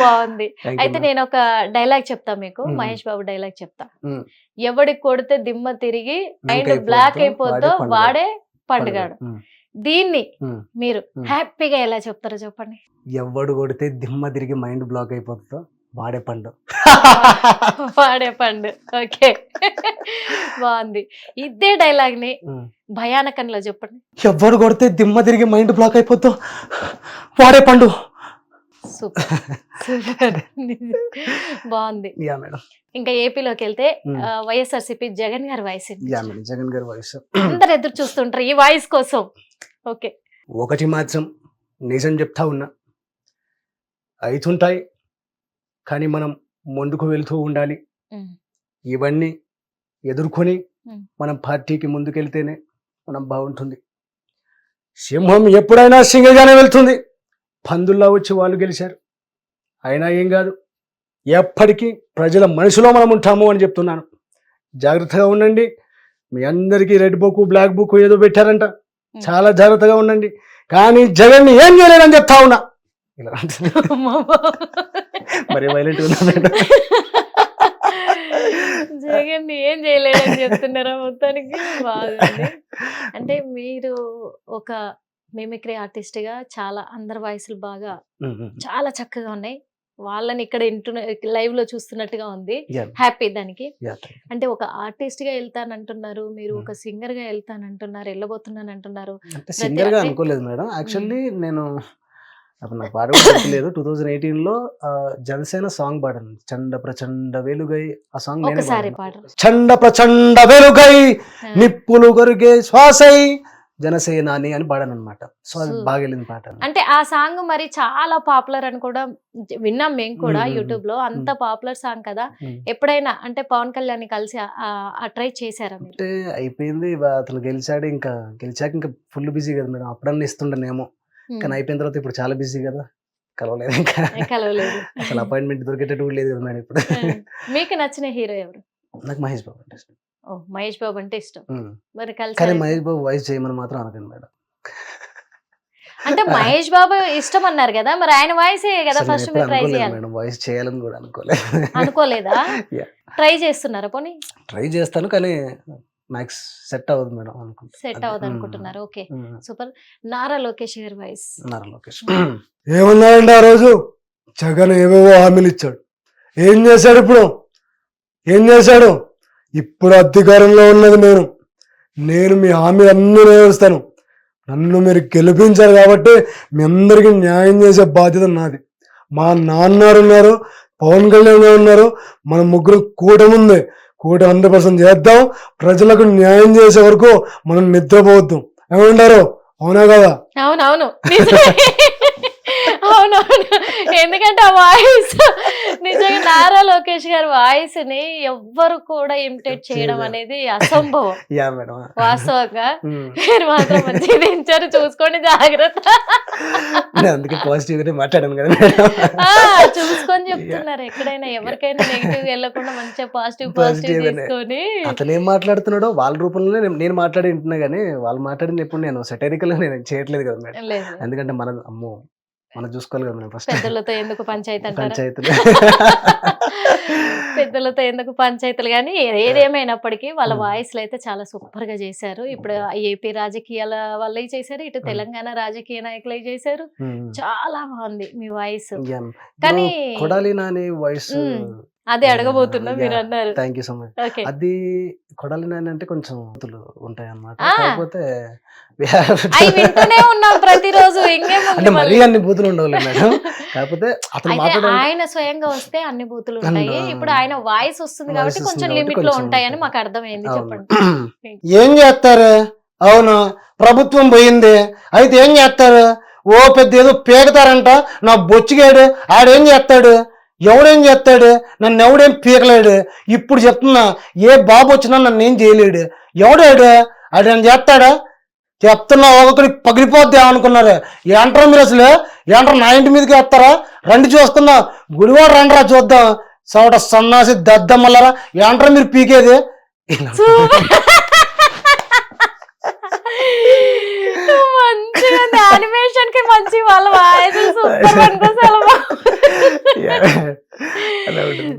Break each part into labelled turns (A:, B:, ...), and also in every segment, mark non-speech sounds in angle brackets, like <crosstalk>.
A: బాగుంది అయితే. నేను ఒక డైలాగ్ చెప్తా మీకు. మహేష్ బాబు డైలాగ్ చెప్తా. ఎవడికి కొడితే దిమ్మ తిరిగి మైండ్
B: అయిపోద్దో,
A: బ్లాక్ అయిపోద్దో
B: వాడే
A: వాడే
B: పండుగ.
A: పండుగాడు. దీన్ని. మీరు. హ్యాపీగా ఎలా చెప్తారో చెప్పండి
B: ఎవడు కొడితే దిమ్మ తిరిగి మైండ్ బ్లాక్ అయిపోతుందో వాడే పండు <laughs>
A: వాడే పండు ఓకే బాగుంది ఇదే
B: డైలాగ్ని.
A: భయానకంలో చెప్పండి
B: ఎవడు కొడితే దిమ్మ తిరిగి మైండ్ బ్లాక్ అయిపోద్దో వాడే పండు
A: సూపర్. <laughs> సూపర్. బాగుంది.
B: Yeah madam.
A: ఇంకా ఏపీలోకి వెళ్తే వైఎస్ఆర్సీపీ జగన్ గారి వాయిస్
B: యా మేడం జగన్ గారి వాయిస్.
A: అందరు ఎదురు చూస్తుంటారు ఈ వాయిస్ కోసం. ఓకే.
B: ఒకటి మాత్రం నిజం చెప్తా ఉన్నా. అవుతుంటాయి కానీ మనం ముందుకు వెళ్తూ ఉండాలి. ఇవన్నీ ఎదుర్కొని. మనం పార్టీకి ముందుకెళ్తేనే మనం బాగుంటుంది. సింహం ఎప్పుడైనా సింగగానే వెళ్తుంది. పందుల్లా వచ్చి వాళ్ళు గెలిచారు. అయినా ఏం కాదు ఎప్పటికీ ప్రజల మనసులో మనం ఉంటాము అని చెప్తున్నాను. జాగ్రత్తగా ఉండండి. మీ అందరికీ రెడ్ బుక్ బ్లాక్ బుక్ ఏదో పెట్టారంట. చాలా జాగ్రత్తగా ఉండండి. కానీ జగన్ ఏం చేయలేదని చెప్తా ఉన్నా. ఇలా. మరి వైలెంట్
A: జగన్ ఏం చేయలేడని చెప్తున్నారా మొత్తానికి? బాగుంది. అంటే మీరు ఒక మిమిక్రీ ఆర్టిస్ట్గా చాలా అందరి వాయిస్లు బాగా. చాలా చక్కగా ఉన్నాయి. వాళ్ళని ఇక్కడ ఇంటున్న లైవ్లో చూస్తున్నట్టుగా ఉంది. హ్యాపీ దానికి. అంటే ఒక ఆర్టిస్ట్గా వెళ్తానంటున్నారు. మీరు. ఒక సింగర్గా వెళ్తానంటున్నారు. వెళ్ళబోతున్నాను అంటున్నారు
B: అంటే
A: సింగర్గా
B: అనుకోలేదు మేడం. యాక్చువల్లీ నేను అప్పుడు నాకు పాట గుర్తులేదు. టూ థౌజండ్ ఎయిటీన్లో జనసేన సాంగ్ పాడాను. చండ ప్రచండ వెలుగై ఆ సాంగ్ చండ ప్రచండ వెలుగై నిప్పులు గొరిగే శ్వాసై జనసేనాని అని పాడాను అనమాట సో అది బాగా వెళ్ళింది పాట.
A: అంటే ఆ సాంగ్ మరి చాలా పాపులర్ అని కూడా విన్నాం మేము కూడా యూట్యూబ్లో అంత పాపులర్ సాంగ్ కదా. ఎప్పుడైనా అంటే పవన్ కళ్యాణ్ కలిసి ఆ- ట్రై చేశారా
B: అంటే అయిపోయింది. అతను గెలిచాడు ఇంకా గెలిచాక ఇంకా ఫుల్ బిజీ కదా మేడం. అప్పుడన్నా ఇస్తుండనేమో. కానీ అయిపోయిన తర్వాత ఇప్పుడు చాలా బిజీ కదా. కలవలేదు ఇంకా.
A: కలవలేదు.
B: అసలు అపాయింట్మెంట్ దొరికేటట్టు లేదు కదా మేడం ఇప్పుడు.
A: మీకు నచ్చిన హీరో ఎవరు?
B: నాకు మహేష్ బాబు అంటే
A: మహేష్ బాబు అంటే ఇష్టం. మరి
B: కానీ
A: కలిసి
B: మహేష్ బాబు వాయిస్ చేయమని మాత్రం అనకండి మేడం.
A: అంటే మహేష్ బాబు ఇష్టం అన్నారు కదా మరి ఆయన వాయిస్ కదా ఫస్ట్ మీరు ట్రై చేయాలి.
B: మేడం వాయిస్ చేయాలని కూడా అనుకోలేదు.
A: అనుకోలేదా. <laughs> ట్రై చేస్తున్నారా పోనీ?
B: ట్రై చేస్తాను కానీ మ్యాక్స్ సెట్ అవ్వదు మేడం అనుకుంటా.
A: సెట్. అవ్వదు. అనుకుంటున్నారు. ఓకే. సూపర్. నారా లోకేష్ గారి వాయిస్.
B: ఉన్నారు లోకేష్. ఏమన్నాడండి ఆ రోజు? జగన్ ఏవేవో హామీలు ఇచ్చాడు. ఏం చేశాడు ఇప్పుడు? ఏం చేశాడు? ఇప్పుడు అధికారంలో ఉన్నది నేను. నేను మీ హామీ అన్ని నెరవేరుస్తాను. నన్ను మీరు గెలిపించారు కాబట్టి మీ అందరికీ న్యాయం చేసే బాధ్యత నాది. మా నాన్నారు ఉన్నారు పవన్ కళ్యాణ్ గారు ఉన్నారు. మన ముగ్గురు కూటమి ఉంది కూటమి హండ్రెడ్ పర్సెంట్ చేద్దాం. ప్రజలకు న్యాయం చేసే వరకు మనం నిద్రపోవద్దు. ఏమంటారు? అవునా కదా?
A: అవునవును. <laughs> అవునవును. ఎందుకంటే ఆ వాయిస్ నిజంగా నారా లోకేష్ గారి వాయిస్ని ఎవ్వరు కూడా ఇమిటేట్ చేయడం. అనేది అసంభవం. <laughs> వాస్తవంగా. మీరు మాత్రం మంచిగా ఇచ్చారు చూసుకోండి జాగ్రత్త.
B: అందుకే పాజిటివ్ మాట్లాడాను కదా
A: చూసుకొని చెప్తున్నారు. ఎక్కడైనా ఎవరికైనా నెగిటివ్ వెళ్ళకుండా మంచిగా పాజిటివ్ <laughs> పాజిటివ్. తీసుకొని.
B: అతను ఏం మాట్లాడుతున్నాడో వాళ్ళ రూపంలోనే నేను- మాట్లాడి వింటున్నా కానీ వాళ్ళు మాట్లాడింది ఎప్పుడు నేను సెటరికల్ నేను చేయట్లేదు కదా మేడం. ఎందుకంటే మన అమ్మో మనం చూసుకోవాలి కదా ఫస్ట్
A: పెద్దలతో ఎందుకు పంచాయతీ అంటారా
B: పంచాయతీలు <laughs>
A: పెద్దలతో ఎందుకు పంచాయతీలు కానీ ఏదేమైనప్పటికీ వాళ్ళ. వాయిస్లు అయితే చాలా సూపర్గా చేశారు ఇప్పుడు ఏపీ రాజకీయాల వాళ్ళే చేశారు ఇటు. తెలంగాణ రాజకీయ నాయకులే చేశారు. చాలా బాగుంది మీ వాయిస్. కానీ
B: కొడాలి నాని వాయిస్.
A: అదే అడగబోతున్నా. మీరు అన్నారు
B: థ్యాంక్ యూ సో మచ్ అది కొడాలి నాని అంటే కొంచెం ఉంటాయి అన్నమాట. కాకపోతే
A: ఉన్నాం ప్రతిరోజు
B: అంటే మరీ. అన్ని బూతులు ఉండవులే మేడం. కాకపోతే అతను
A: ఆయన స్వయంగా వస్తే అన్ని బూతులు ఉంటాయి.
B: ఆ.
A: ఇప్పుడు ఆయన వాయిస్ వస్తుంది కాబట్టి కొంచెం
B: లిమిట్లో
A: ఉంటాయని. మాకు అర్థమైంది. చెప్పండి. <clears throat>
B: ఏం చేస్తారు? అవును ప్రభుత్వం పోయింది. అయితే ఏం చేస్తారు? ఓ పెద్ద ఏదో పీకతారంట నా బొచ్చిగాడు ఆడేం చేస్తాడు? ఎవడేం చేస్తాడు? నన్ను ఎవడేం పీకలేడు? ఇప్పుడు చెప్తున్నా ఏ బాబు వచ్చినా నన్ను ఏం చేయలేడు. ఎవడాడు ఆడు నన్ను చేస్తాడా? చెప్తున్నా ఒక్కొక్కరికి పగిలిపోద్ది అనుకున్నారు ఏంటారా మీరు అసలు? ఏంటారా నా ఇంటి మీదకి వేస్తారా? రండి చూసుకుందాం గుడివాడు రండిరా చూద్దాం. సవట సన్నాసి దద్దమ్మలరా. ఏంటారా మీరు పీకేది? <laughs> <laughs>
A: మంచిగా యానిమేషన్కి మంచి వాళ్ళ వాయిస్. సూపర్ <laughs>
B: ఉంటుంది.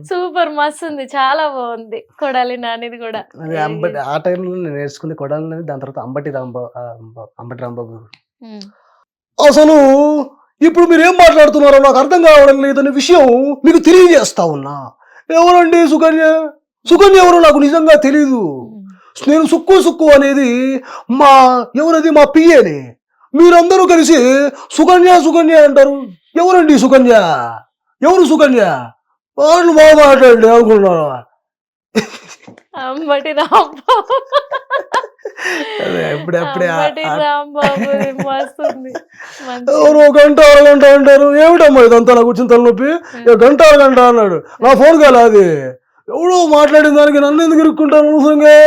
A: సూపర్ మస్తు ఉంది. చాలా బాగుంది. కొడాలి నానిది కూడా.
B: అంబటి ఆ టైంలో నేను నేర్చుకుంది కొడాలని దాని తర్వాత అంబటి రాంబాబు అంబటి రాంబాబు
A: ఉమ్.
C: అసలు ఇప్పుడు మీరు ఏం మాట్లాడుతున్నారో నాకు అర్థం కావడం లేదనే విషయం మీకు తెలియజేస్తా ఉన్నా. ఎవరండి సుకన్య? సుకన్య ఎవరో నాకు నిజంగా తెలీదు.
A: ఉమ్.
C: నేను సుక్కు సుక్కు అనేది మా ఎవరది? మా పిఏని మీరందరూ కలిసి సుకన్య సుకన్య అంటారు. ఎవరండి సుకన్య? ఎవరు సుకన్య? వాళ్ళు బాగా మాట్లాడండి అనుకుంటున్నారా
A: అంబటి రాంబాబు.
C: ఎవరు ఒక గంట అరగంట అంటారు. ఏమిటమ్మా ఇదంతా? నాకు వచ్చిన తలనొప్పి. గంట అరగంట అన్నాడు. నా ఫోన్ కాలే అది? ఎవడో మాట్లాడిన దానికి నన్ను ఎందుకు ఇరుక్కుంటాను అనవసరంగా.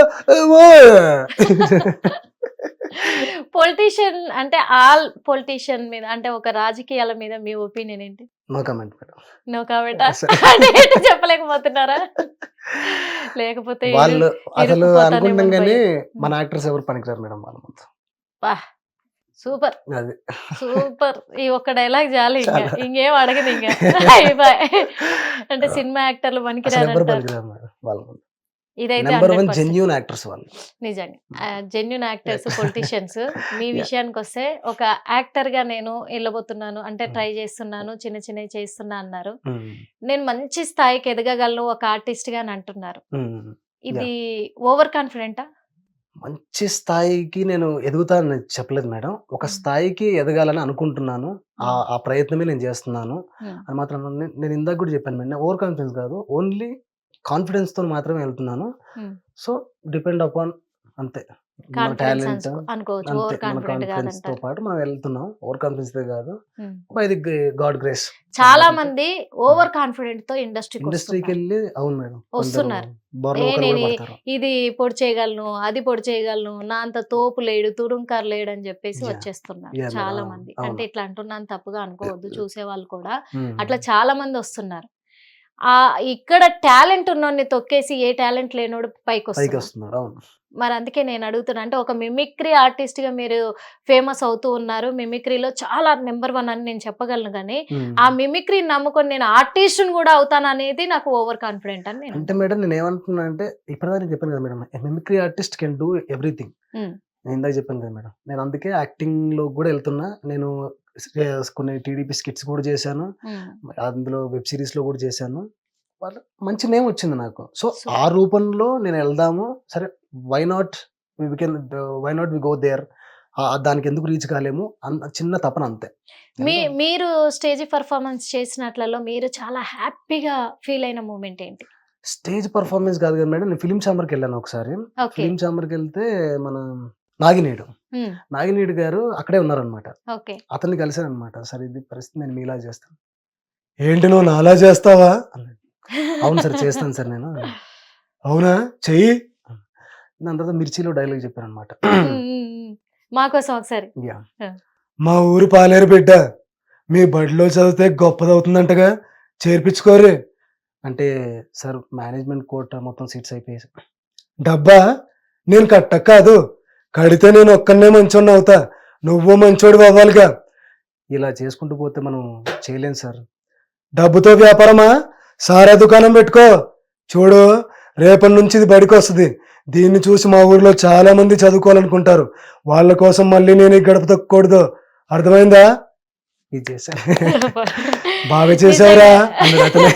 A: పొలిటీషియన్ అంటే ఆల్ పొలిటీషియన్ మీద అంటే ఒక రాజకీయాల మీద మీ ఒపీనియన్ ఏంటి?
B: నో కమెంట్
A: నో
B: అసలు-
A: అంటే చెప్పలేకపోతున్నారా? లేకపోతే
B: వాళ్ళు అసలు అనుకుంటాం కానీ. మన యాక్టర్స్ ఎవరు పనికిరారు మేడం వాళ్ళ ముందు.
A: సూపర్.
B: అది.
A: సూపర్. ఈ ఒక్క డైలాగ్ చాలు ఇంకా. ఇంకేం అడగదు ఇంకా. <laughs> అంటే సినిమా యాక్టర్లు
B: పనికిరారు
A: ఇదైతే
B: నెంబర్ వన్
A: 100%
B: జెన్యున్ యాక్టర్స్ వాళ్ళు
A: నిజంగా. జెన్యున్ యాక్టర్స్ పొలిటీషియన్స్ మీ విషయానికి వస్తే ఒక యాక్టర్గా నేను వెళ్ళబోతున్నాను అంటే
B: Mm.
A: ట్రై చేస్తున్నాను చిన్న చిన్నవి చేస్తున్నా అన్నారు.
B: ఉమ్,
A: నేను మంచి స్థాయికి ఎదగగలను ఒక ఆర్టిస్ట్గా అని అంటున్నారు.
B: ఉమ్.
A: ఇది ఓవర్ కాన్ఫిడెంటా
B: మంచి స్థాయికి నేను ఎదుగుతానని చెప్పలేదు మేడం. ఒక. స్థాయికి ఎదగాలని అనుకుంటున్నాను. ఆ ఆ ప్రయత్నమే నేను చేస్తున్నాను. అని మాత్రం నేను- నేను ఇందాక కూడా చెప్పాను మేడం. ఓవర్ కాన్ఫిడెన్స్ కాదు. ఓన్లీ కాన్ఫిడెన్స్తో మాత్రమే వెళ్తున్నాను. సో డిపెండ్ అపాన్ అంతే. మన టాలెంట్
A: కాన్ఫిడెన్స్తో
B: పాటు మనం వెళ్తున్నాం. ఓవర్ కాన్ఫిడెన్స్ కాదు.
A: మ్మ్.
B: బై ది గాడ్ గ్రేస్
A: చాలా మంది ఓవర్ కాన్ఫిడెంట్తో ఇండస్ట్రీకి
B: ఇండస్ట్రీకి వెళ్ళి అవును మేడం.
A: వస్తున్నారు. ఇది పొడి చేయగలను అది పొడి చేయగలను నా అంత తోపు లేడు తురుంకారు లేడు అని చెప్పేసి. వచ్చేస్తున్నారు చాలా. మంది. అంటే ఇట్లా అంటున్నాను తప్పుగా అనుకోవద్దు చూసే వాళ్ళు కూడా. అట్లా చాలా మంది వస్తున్నారు. ఆ ఇక్కడ టాలెంట్ ఉన్నోడిని తొక్కేసి ఏ టాలెంట్ లేనోడు పైకి
B: వస్తున్నాడు అవును.
A: మరి అందుకే నేను అడుగుతున్నా అంటే ఒక మిమిక్రీ ఆర్టిస్ట్గా మీరు ఫేమస్ అవుతూ ఉన్నారు. మిమిక్రీలో చాలా నెంబర్ వన్ అని నేను చెప్పగలను కానీ. ఆ మిమిక్రీ నమ్ముకొని నేను ఆర్టిస్ట్ కూడా అవుతాను అనేది నాకు ఓవర్ కాన్ఫిడెంట్ అని నేను
B: అంటే మేడం నేను ఏమంటున్నా అంటే ఇప్పటిదాకా నేను చెప్పాను కదా madam mimicry artist can do everything. నేను ఇందాక చెప్పాను కదా మేడం నేను అందుకే యాక్టింగ్లో కూడా వెళ్తున్నా. నేను కొన్ని టీడీపీ స్కిట్స్ కూడా చేశాను. అందులో వెబ్ సిరీస్లో కూడా చేశాను. వాళ్ళ మంచి నేమ్ వచ్చింది నాకు. సో ఆ రూపంలో నేను వెళ్దాము. సరే why not we can why not we go there దానికి ఎందుకు రీచ్ కాలేము? అంత చిన్న తపన అంతే.
A: మీ మీరు స్టేజ్ పర్ఫార్మెన్స్ చేసినట్లలో మీరు చాలా హ్యాపీగా ఫీల్ అయిన మూమెంట్ ఏంటి?
B: స్టేజ్ పర్ఫార్మెన్స్ కాదు కదా మేడం నేను ఫిలిం ఛాంబర్కి వెళ్ళాను ఒకసారి. ఫిలిం ఛాంబర్కి వెళ్తే మన నాగినేడు. నాగినేడు గారు అక్కడే ఉన్నారనమాట. అతన్ని కలిసాను అనమాట సరే ఇది పరిస్థితి నేను మీలా చేస్తాను.
C: ఏంటి నువ్వు నాలా చేస్తావా?
B: అవును సార్ చేస్తాను సార్ నేను.
C: అవునా? చెయ్యి.
B: దాని తర్వాత మిర్చిలో డైలాగ్ చెప్పాను అనమాట
A: మాకోసం ఒకసారి.
C: మా ఊరు పాలేరు బిడ్డ మీ బడిలో చదివితే గొప్పదవుతుందంటగా చేర్పించుకోరే.
B: అంటే సార్ మేనేజ్మెంట్ కోట మొత్తం సీట్స్ అయిపోయాయి.
C: డబ్బా? నేను కట్ట కాదు కడితే నేను ఒక్కనే మంచోడిని అవుతా. నువ్వు మంచోడు అవ్వాలిగా.
B: ఇలా చేసుకుంటూ పోతే మనం చేయలేం సార్.
C: డబ్బుతో వ్యాపారమా? సారా దుకాణం పెట్టుకో. చూడు రేపటి నుంచి ఇది బడికి వస్తుంది. దీన్ని చూసి మా ఊర్లో చాలా మంది చదువుకోవాలనుకుంటారు. వాళ్ళ కోసం మళ్ళీ నేను గడప తొక్కకూడదు. అర్థమైందా?
B: ఇది చేశాను <laughs>
C: బాగా చేసావురా.
A: నిజంగా.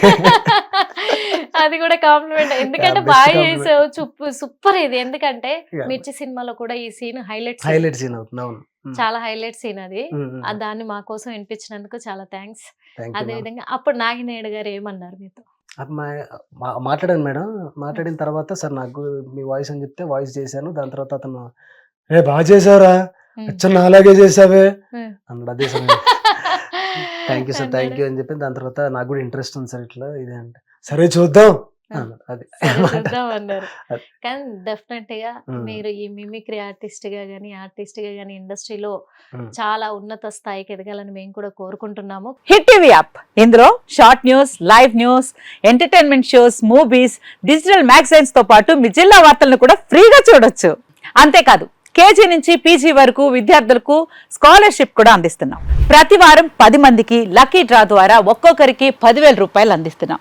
A: అది కూడా కాంప్లిమెంట్ <laughs> ఎందుకంటే బాగా. చేసావు చుప్పు సూపర్ ఇది. ఎందుకంటే. మిర్చి సినిమాలో కూడా ఈ సీన్ హైలైట్
B: హైలైట్ సీన్ అవుతుంది అవును.
A: చాలా హైలైట్ సీన్ అది.
B: ఉమ్,
A: ఆ దాన్ని మా కోసం వినిపించినందుకు చాలా థ్యాంక్స్ అదే. విధంగా అప్పుడు నాగినేడు గారు ఏమన్నారు మీతో?
B: మాట్లాడాను మేడం. మాట్లాడిన తర్వాత సార్ నాకు మీ వాయిస్ అని చెప్తే వాయిస్ చేశాను. దాని తర్వాత అతను
C: రే బాగా చేసావురా
A: ఉమ్.
C: అచ్చ నాలాగే చేసావే.
B: అన్నాడు. అదే sir thank you sir thank you అని చెప్పి దాని తర్వాత నాకు కూడా ఇంట్రెస్ట్ ఉంది సార్ ఇట్లా. ఇదే అంటే
C: సరే చూద్దాం.
B: అది
A: అన్నారు. కానీ
B: డెఫినెట్గా.
A: మీరు ఈ మిమిక్రీ ఆర్టిస్ట్గా గానీ ఆర్టిస్ట్గా గానీ ఇండస్ట్రీలో. చాలా ఉన్నత స్థాయికి ఎదగాలని మేము కూడా కోరుకుంటున్నాము
D: హిట్ టీవీ యాప్ ఇందులో short news live news entertainment shows movies digital మ్యాగజైన్స్తో పాటు మీ జిల్లా వార్తలను కూడా ఫ్రీగా చూడొచ్చు అంతేకాదు కేజీ నుంచి పీజీ వరకు విద్యార్థులకు స్కాలర్షిప్ కూడా అందిస్తున్నాం ప్రతి వారం పది మందికి లక్కీ డ్రా ద్వారా ఒక్కొక్కరికి పదివేల రూపాయలు అందిస్తున్నాం